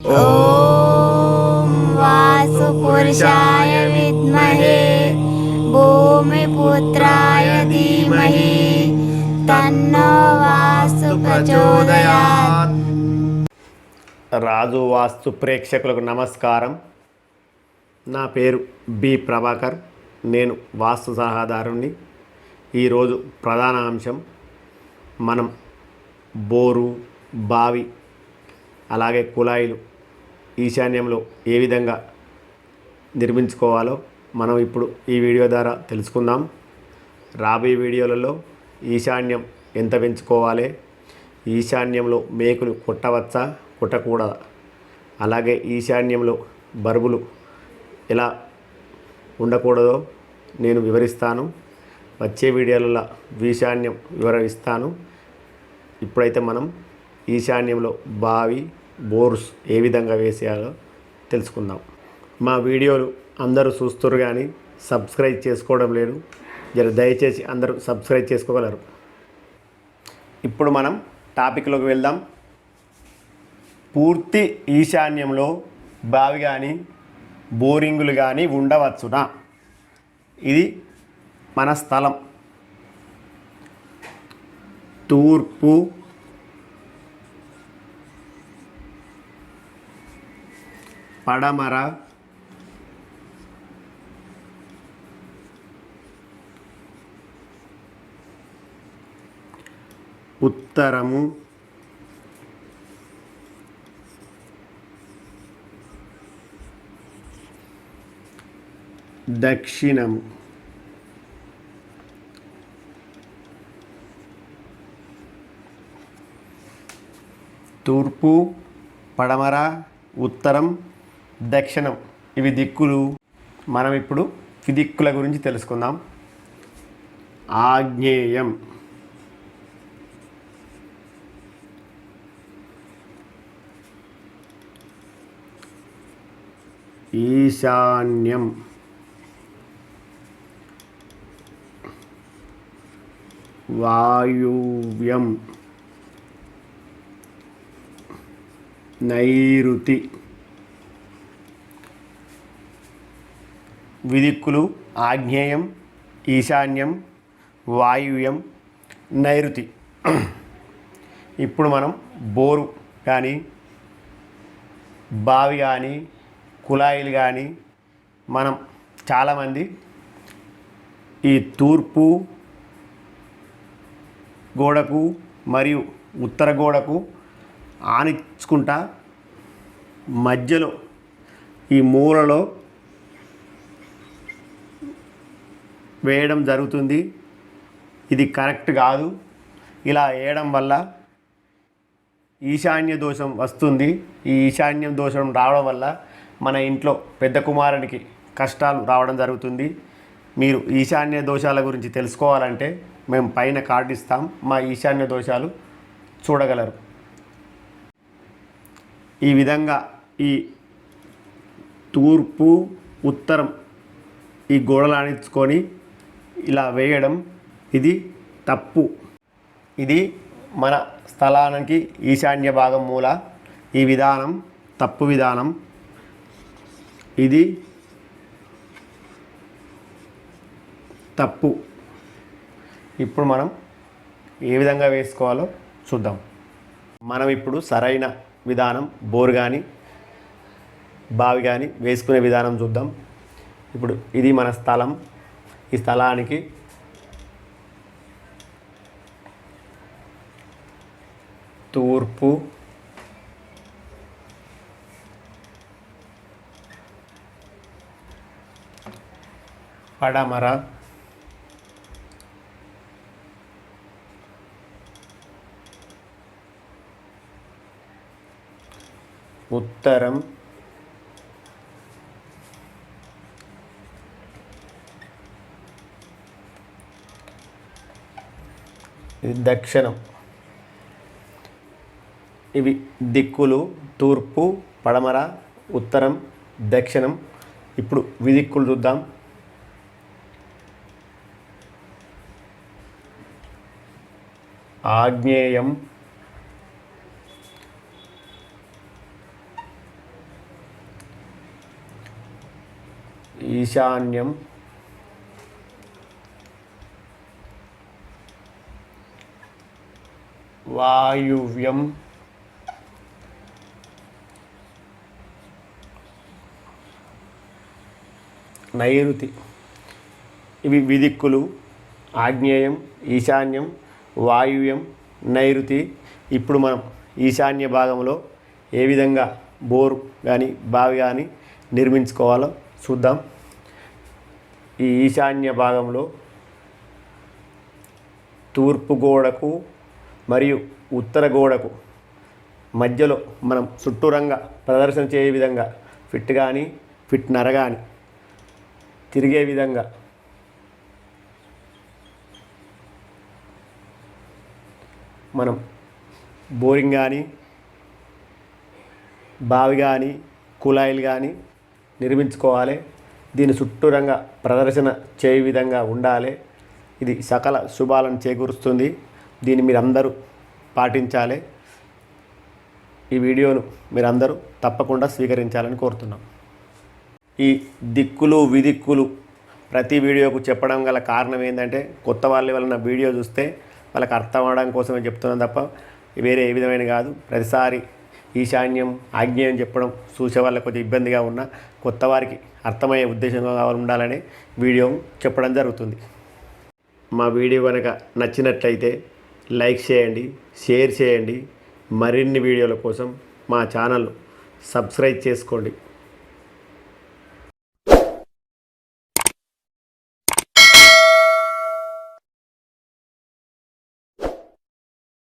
ॐ वासुपुरुषाय विद्महे भूमिपुत्राय धीमहि तन्नो वासु प्रचोदयात् రాజు వాస్తు ప్రేక్షకులకు నమస్కారం నా పేరు బి ప్రభాకర్ నేను వాస్తు సలహాదారుణ్ణి ఈరోజు ప్రధాన అంశం మనం బోరు బావి అలాగే కుళాయిలు ఈశాన్యంలో ఏ విధంగా నిర్మించుకోవాలో మనం ఇప్పుడు ఈ వీడియో ద్వారా తెలుసుకుందాం. రాబోయే వీడియోలలో ఈశాన్యం ఎంత పెంచుకోవాలి? ఈశాన్యంలో మేకులు కుట్టవచ్చా? కుట్టకూడదా? అలాగే ఈశాన్యంలో బరువులు ఎలా ఉండకూడదో నేను వివరిస్తాను. వచ్చే వీడియోలలో ఈశాన్యం వివరిస్తాను ఇప్పుడైతే మనం ఈశాన్యంలో బావి బోర్స్ ఏ విధంగా వేసేయాలో తెలుసుకుందాం. మా వీడియోలు అందరూ చూస్తారు కానీ సబ్స్క్రైబ్ చేసుకోవడం లేదు. జర దయచేసి అందరూ సబ్స్క్రైబ్ చేసుకోగలరు. ఇప్పుడు మనం టాపిక్లోకి వెళ్దాం. పూర్తి ఈశాన్యంలో బావి కానీ బోరింగులు కానీ ఉండవచ్చునా? ఇది మన స్థలం. తూర్పు పడమర. ఉత్తరము. దక్షిణము. తూర్పు పడమర ఉత్తరం. దక్షిణం. ఇవి దిక్కులు. మనం ఇప్పుడు విదిక్కుల దిక్కుల గురించి తెలుసుకుందాం. ఆగ్నేయం ఈశాన్యం. వాయువ్యం. నైరుతి. విదిక్కులు ఆగ్నేయం ఈశాన్యం వాయువ్యం నైరుతి. ఇప్పుడు మనం బోరు కానీ బావి కానీ కుళాయిలు కానీ మనం చాలామంది ఈ తూర్పు గోడకు మరియు ఉత్తర గోడకు ఆనించుకుంటా మధ్యలో ఈ మూలలో వేయడం జరుగుతుంది. ఇది కరెక్ట్ కాదు. ఇలా వేయడం వల్ల ఈశాన్య దోషం వస్తుంది. ఈ ఈశాన్యం దోషం రావడం వల్ల మన ఇంట్లో పెద్ద కుమారునికి కష్టాలు రావడం జరుగుతుంది. మీరు ఈశాన్య దోషాల గురించి తెలుసుకోవాలంటే మేము పైన కార్డు ఇస్తాం. మా ఈశాన్య దోషాలు చూడగలరు. ఈ విధంగా ఈ తూర్పు ఉత్తరం ఈ గోడలు ఆనించుకొని ఇలా వేయడం ఇది తప్పు. ఇది మన స్థలానికి ఈశాన్య భాగం మూల. ఈ విధానం తప్పు విధానం. ఇది తప్పు. ఇప్పుడు మనం ఏ విధంగా వేసుకోవాలో చూద్దాం. మనం ఇప్పుడు సరైన విధానం బోర్ కానీ బావి కానీ వేసుకునే విధానం చూద్దాం. ఇప్పుడు ఇది మన స్థలం. ఈ స్థలానికి. తూర్పు. పడమర. ఉత్తరం. ఇది దక్షిణం. ఇవి దిక్కులు తూర్పు పడమర ఉత్తరం దక్షిణం. ఇప్పుడు విదిక్కులు చూద్దాం. ఆగ్నేయం. ఈశాన్యం. వాయువ్యం. నైరుతి. ఇవి విదిక్కులు ఆగ్నేయం ఈశాన్యం వాయువ్యం నైరుతి. ఇప్పుడు మనం ఈశాన్య భాగంలో ఏ విధంగా బోరు కానీ బావి కానీ నిర్మించుకోవాలో చూద్దాం. ఈ ఈశాన్య భాగంలో తూర్పు గోడకు మరియు ఉత్తర గోడకు మధ్యలో మనం చుట్టూరంగా ప్రదర్శన చేయే విధంగా ఫిట్ కానీ ఫిట్ నర కానీ తిరిగే విధంగా మనం బోరింగ్ కానీ బావి కానీ కుళాయిలు కానీ నిర్మించుకోవాలి. దీని చుట్టూరంగా ప్రదర్శన చేయే విధంగా ఉండాలి. ఇది సకల శుభాలను చేకూరుస్తుంది. దీన్ని మీరందరూ పాటించాలి. ఈ వీడియోను మీరందరూ తప్పకుండా స్వీకరించాలని కోరుతున్నాం. ఈ దిక్కులు విదిక్కులు ప్రతి వీడియోకు చెప్పడం గల కారణం ఏంటంటే కొత్త వాళ్ళ వలన వీడియో చూస్తే వాళ్ళకి అర్థం అవడం కోసమే చెప్తున్నాను తప్ప వేరే ఏ విధమైన కాదు. ప్రతిసారి ఈశాన్యం ఆగ్నేయం చెప్పడం చూసే వాళ్ళకి కొంచెం ఇబ్బందిగా ఉన్న కొత్త వారికి అర్థమయ్యే ఉద్దేశంగా ఉండాలని వీడియో చెప్పడం జరుగుతుంది. మా వీడియో కనుక నచ్చినట్లయితే లైక్ చేయండి షేర్ చేయండి. మరిన్ని వీడియోల కోసం మా ఛానల్ సబ్స్క్రైబ్ చేసుకోండి.